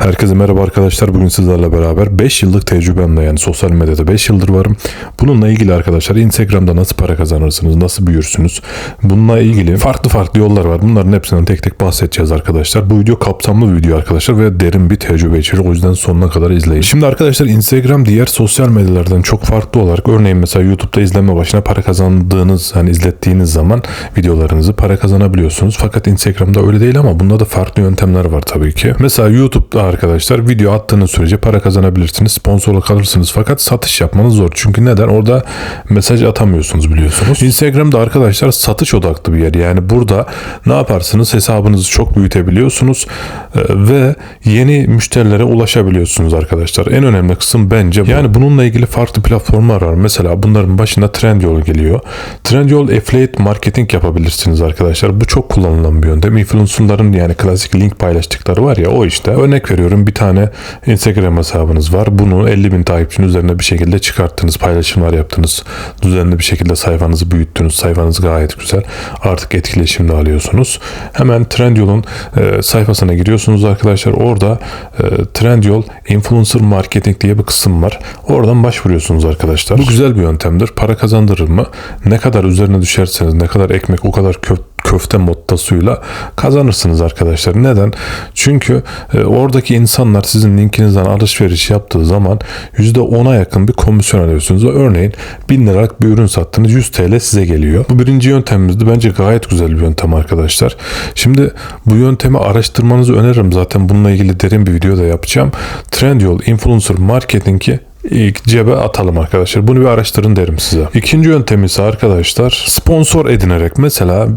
Herkese merhaba arkadaşlar. Bugün sizlerle beraber 5 yıllık tecrübemle yani sosyal medyada 5 yıldır varım. Bununla ilgili arkadaşlar Instagram'da nasıl para kazanırsınız, nasıl büyürsünüz? Bununla ilgili farklı farklı yollar var. Bunların hepsinden tek tek bahsedeceğiz arkadaşlar. Bu video kapsamlı bir video arkadaşlar ve derin bir tecrübe içerir. O yüzden sonuna kadar izleyin. Şimdi arkadaşlar Instagram diğer sosyal medyalardan çok farklı olarak örneğin mesela YouTube'da izlenme başına para kazandığınız hani izlettiğiniz zaman videolarınızı para kazanabiliyorsunuz. Fakat Instagram'da öyle değil ama bunda da farklı yöntemler var tabii ki. Mesela YouTube'da arkadaşlar video attığınız sürece para kazanabilirsiniz. Sponsorluk alırsınız fakat satış yapmanız zor. Çünkü neden? Orada mesaj atamıyorsunuz biliyorsunuz. Instagram'da arkadaşlar satış odaklı bir yer. Yani burada ne yaparsınız? Hesabınızı çok büyütebiliyorsunuz e, ve yeni müşterilere ulaşabiliyorsunuz arkadaşlar. En önemli kısım bence bu. Yani bununla ilgili farklı platformlar var. Mesela bunların başında Trendyol geliyor. Trendyol affiliate marketing yapabilirsiniz arkadaşlar. Bu çok kullanılan bir yöntem. Influencer'ların yani klasik link paylaştıkları var ya o işte. Örnek veriyorum bir tane Instagram hesabınız var. Bunu 50 bin takipçinin üzerine bir şekilde çıkarttınız. Paylaşımlar yaptınız. Düzenli bir şekilde sayfanızı büyüttünüz. Sayfanız gayet güzel. Artık etkileşimde alıyorsunuz. Hemen Trendyol'un e, sayfasına giriyorsunuz arkadaşlar. Orada e, Trendyol Influencer Marketing diye bir kısım var. Oradan başvuruyorsunuz arkadaşlar. Bu güzel bir yöntemdir. Para kazandırır mı? Ne kadar üzerine düşerseniz, ne kadar ekmek o kadar köfte köfte mottasıyla kazanırsınız arkadaşlar. Neden? Çünkü e, oradaki insanlar sizin linkinizden alışveriş yaptığı zaman %10'a yakın bir komisyon alıyorsunuz. Örneğin 1000 liralık bir ürün sattınız 100 TL size geliyor. Bu birinci yöntemimizdi. Bence gayet güzel bir yöntem arkadaşlar. Şimdi bu yöntemi araştırmanızı öneririm. Zaten bununla ilgili derin bir video da yapacağım. Trendyol Influencer Marketing'i ilk cebe atalım arkadaşlar. Bunu bir araştırın derim size. İkinci yöntem ise arkadaşlar sponsor edinerek mesela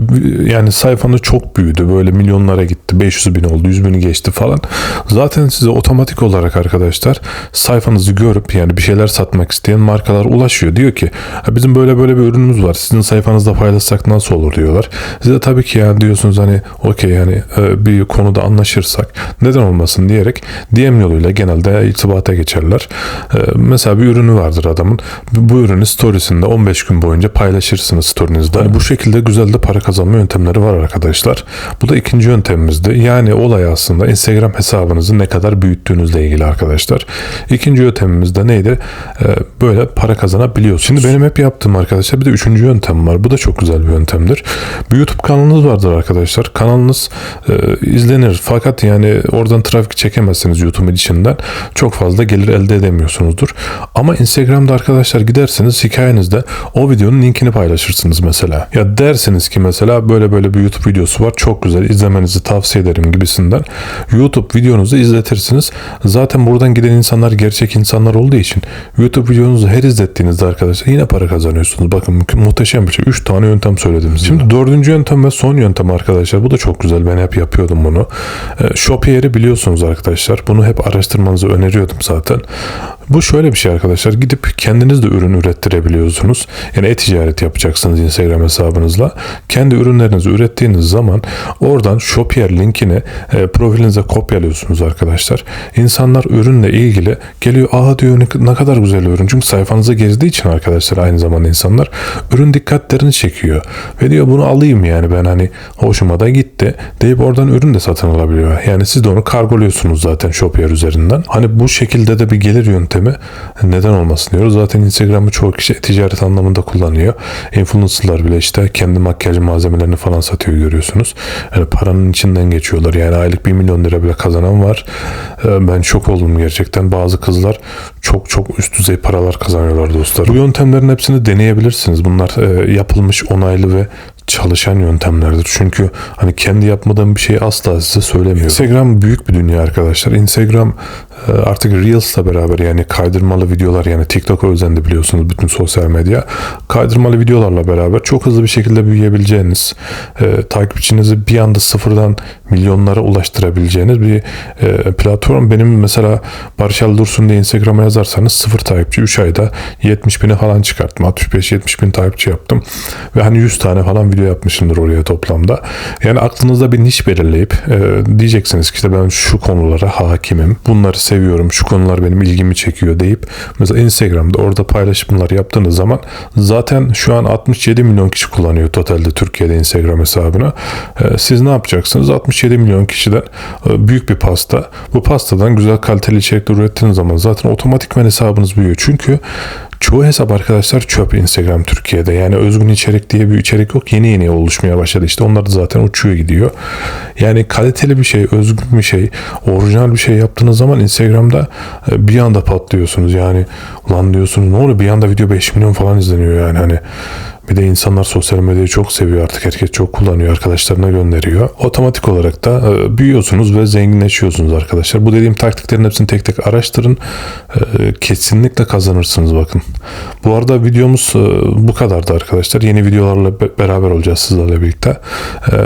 yani sayfanız çok büyüdü. Böyle milyonlara gitti. 500 bin oldu. 100 bini geçti falan. Zaten size otomatik olarak arkadaşlar sayfanızı görüp yani bir şeyler satmak isteyen markalar ulaşıyor. Diyor ki bizim böyle böyle bir ürünümüz var. Sizin sayfanızda paylaşsak nasıl olur diyorlar. Size tabii ki ya diyorsunuz hani okey yani e, bir konuda anlaşırsak neden olmasın diyerek DM yoluyla genelde irtibata geçerler. Mesela bir ürünü vardır adamın. Bu ürünü storiesinde 15 gün boyunca paylaşırsınız storyenizde. Yani bu şekilde güzel de para kazanma yöntemleri var arkadaşlar. Bu da ikinci yöntemimizdi. Yani olay aslında Instagram hesabınızı ne kadar büyüttüğünüzle ilgili arkadaşlar. İkinci yöntemimiz de neydi? Ee, böyle para kazanabiliyorsunuz. Şimdi benim hep yaptığım arkadaşlar bir de üçüncü yöntem var. Bu da çok güzel bir yöntemdir. Bir YouTube kanalınız vardır arkadaşlar. Kanalınız e, izlenir. Fakat yani oradan trafik çekemezsiniz YouTube içinden. Çok fazla gelir elde edemiyorsunuzdur. Ama Instagram'da arkadaşlar giderseniz hikayenizde o videonun linkini paylaşırsınız mesela. Ya dersiniz ki mesela böyle böyle bir YouTube videosu var çok güzel izlemenizi tavsiye ederim gibisinden. YouTube videonuzu izletirsiniz. Zaten buradan giden insanlar gerçek insanlar olduğu için YouTube videonuzu her izlettiğinizde arkadaşlar yine para kazanıyorsunuz. Bakın muhteşem bir şey. 3 tane yöntem söyledim size. Şimdi dördüncü yöntem ve son yöntem arkadaşlar. Bu da çok güzel. Ben hep yapıyordum bunu. E, Shopier'i biliyorsunuz arkadaşlar. Bunu hep araştırmanızı öneriyordum zaten. Bu şöyle bir şey arkadaşlar. Gidip kendiniz de ürün ürettirebiliyorsunuz. Yani e-ticaret yapacaksınız Instagram hesabınızla. Kendi ürünlerinizi ürettiğiniz zaman oradan Shopier linkini e, profilinize kopyalıyorsunuz arkadaşlar. İnsanlar ürünle ilgili geliyor aa diyor ne, kadar güzel ürün. Çünkü sayfanıza gezdiği için arkadaşlar aynı zamanda insanlar ürün dikkatlerini çekiyor. Ve diyor bunu alayım yani ben hani hoşuma da gitti deyip oradan ürün de satın alabiliyor. Yani siz de onu kargoluyorsunuz zaten Shopier üzerinden. Hani bu şekilde de bir gelir yöntemi neden olmasın diyoruz. Zaten Instagram'ı çoğu kişi ticaret anlamında kullanıyor. Influencer'lar bile işte kendi makyaj malzemelerini falan satıyor görüyorsunuz. Yani paranın içinden geçiyorlar. Yani aylık 1 milyon lira bile kazanan var. Ee, Ben şok oldum gerçekten. Bazı kızlar çok çok üst düzey paralar kazanıyorlar dostlar. Bu yöntemlerin hepsini deneyebilirsiniz. Bunlar e, yapılmış, onaylı ve çalışan yöntemlerdir. Çünkü hani kendi yapmadığım bir şeyi asla size söylemiyorum. Instagram büyük bir dünya arkadaşlar. Instagram artık Reels'la beraber yani kaydırmalı videolar yani TikTok'a özendi biliyorsunuz bütün sosyal medya. Kaydırmalı videolarla beraber çok hızlı bir şekilde büyüyebileceğiniz, e, takipçinizi bir anda sıfırdan milyonlara ulaştırabileceğiniz bir e, platform. Benim mesela Barış Dursun diye Instagram'a yazarsanız sıfır takipçi 3 ayda 70 bini falan çıkarttım. 65-70 bin takipçi yaptım. Ve hani 100 tane falan video yapmışımdır oraya toplamda. Yani aklınızda bir niş belirleyip e, diyeceksiniz ki işte ben şu konulara hakimim. Bunları seviyorum. Şu konular benim ilgimi çekiyor deyip mesela Instagram'da orada paylaşımlar yaptığınız zaman zaten şu an 67 milyon kişi kullanıyor totalde Türkiye'de Instagram hesabını. E, siz ne yapacaksınız? 67 milyon kişiden e, büyük bir pasta. Bu pastadan güzel kaliteli içerikler ürettiğiniz zaman zaten otomatikman hesabınız büyüyor. Çünkü çoğu hesap arkadaşlar çöp Instagram Türkiye'de. Yani özgün içerik diye bir içerik yok. Yeni yeni oluşmaya başladı. İşte onlar da zaten uçuyor gidiyor. Yani kaliteli bir şey, özgün bir şey, orijinal bir şey yaptığınız zaman Instagram'da e, bir anda patlıyorsunuz. Yani ulan diyorsunuz ne oluyor bir anda video 5 milyon falan izleniyor yani hani bir de insanlar sosyal medyayı çok seviyor artık. Herkes çok kullanıyor. Arkadaşlarına gönderiyor. Otomatik olarak da e, büyüyorsunuz ve zenginleşiyorsunuz arkadaşlar. Bu dediğim taktiklerin hepsini tek tek araştırın. E, kesinlikle kazanırsınız bakın. Bu arada videomuz e, bu kadardı arkadaşlar. Yeni videolarla be- beraber olacağız sizlerle birlikte.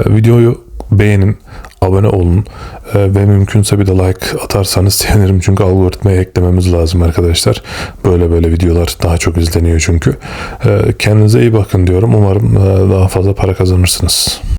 Videoyu beğenin, abone olun e, ve mümkünse bir de like atarsanız sevinirim çünkü algoritmaya eklememiz lazım arkadaşlar. Böyle böyle videolar daha çok izleniyor çünkü. E, kendinize iyi bakın diyorum. Umarım e, daha fazla para kazanırsınız.